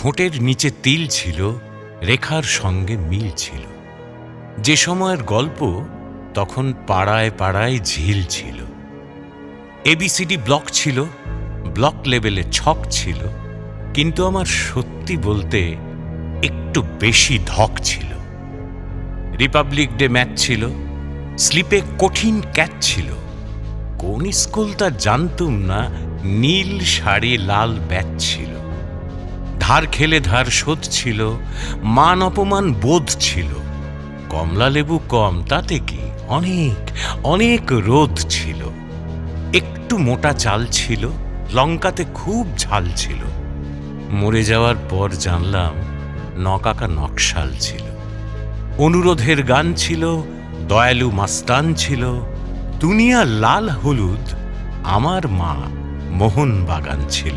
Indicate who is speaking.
Speaker 1: ঠোঁটের নিচে তিল ছিল, রেখার সঙ্গে মিল ছিল। যে সময়ের গল্প, তখন পাড়ায় পাড়ায় ঝিল ছিল। এবিসিডি ব্লক ছিল, ব্লক লেভেলে ছক ছিল, কিন্তু আমার সত্যি বলতে একটু বেশি ধক ছিল। রিপাবলিক ডে ম্যাচ ছিল, স্লিপে কঠিন ক্যাচ ছিল। কোন স্কুল তা জানতুম না, নীল শাড়ি লাল ব্যাচ ছিল। ধার খেলে ধার শোধ ছিল, মান অপমান বোধ ছিল। কমলা লেবু কম, তাতে কি? অনেক অনেক রোদ ছিল। একটু মোটা চাল ছিল, লঙ্কাতে খুব ঝাল ছিল। মরে যাওয়ার পর জানলাম, নকাকা নকশাল ছিল। অনুরোধের গান ছিল, দয়ালু মাস্তান ছিল, দুনিয়া লাল হলুদ, আমার মা মোহন বাগান ছিল।